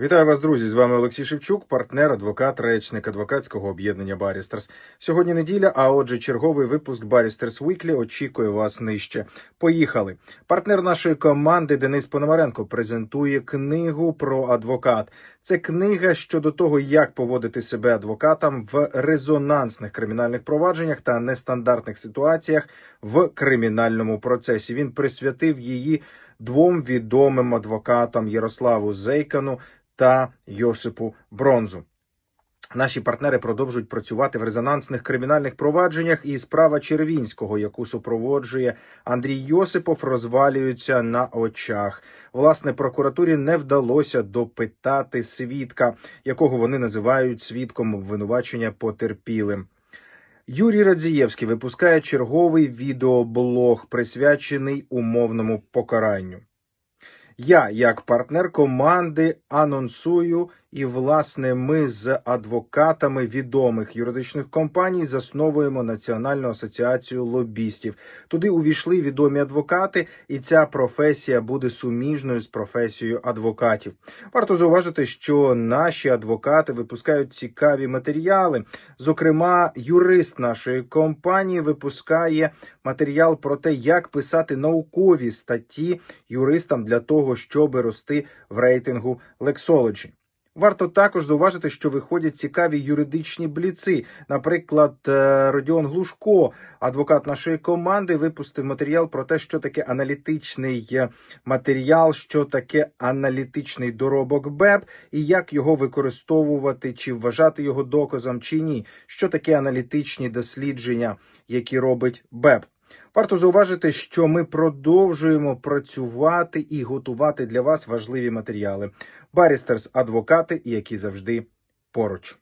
Вітаю вас, друзі! З вами Олексій Шевчук, партнер, адвокат, речник адвокатського об'єднання Барістерс. Сьогодні неділя, а отже, черговий випуск Барістерс Weekly очікує вас нижче. Поїхали. Партнер нашої команди Денис Пономаренко презентує книгу про адвокат. Це книга щодо того, як поводити себе адвокатам в резонансних кримінальних провадженнях та нестандартних ситуаціях в кримінальному процесі. Він присвятив її двом відомим адвокатам Ярославу Зейкану та Йосипу Бронзу. Наші партнери продовжують працювати в резонансних кримінальних провадженнях, і справа Червінського, яку супроводжує Андрій Йосипов, розвалюється на очах. Власне, прокуратурі не вдалося допитати свідка, якого вони називають свідком обвинувачення потерпілим. Юрій Радзієвський випускає черговий відеоблог, присвячений умовному покаранню. Я, як партнер команди, анонсую, і власне ми з адвокатами відомих юридичних компаній засновуємо Національну асоціацію лобістів. Туди увійшли відомі адвокати, і ця професія буде суміжною з професією адвокатів. Варто зауважити, що наші адвокати випускають цікаві матеріали. Зокрема, юрист нашої компанії випускає матеріал про те, як писати наукові статті юристам для того, щоб рости в рейтингу Lexology. Варто також зауважити, що виходять цікаві юридичні бліци. Наприклад, е, Родіон Глушко, адвокат нашої команди, випустив матеріал про те, що таке аналітичний е, матеріал, що таке аналітичний доробок БЕБ і як його використовувати, чи вважати його доказом, чи ні. Що таке аналітичні дослідження, які робить БЕБ. Варто зауважити, що ми продовжуємо працювати і готувати для вас важливі матеріали. Барістерс адвокати, які завжди поруч.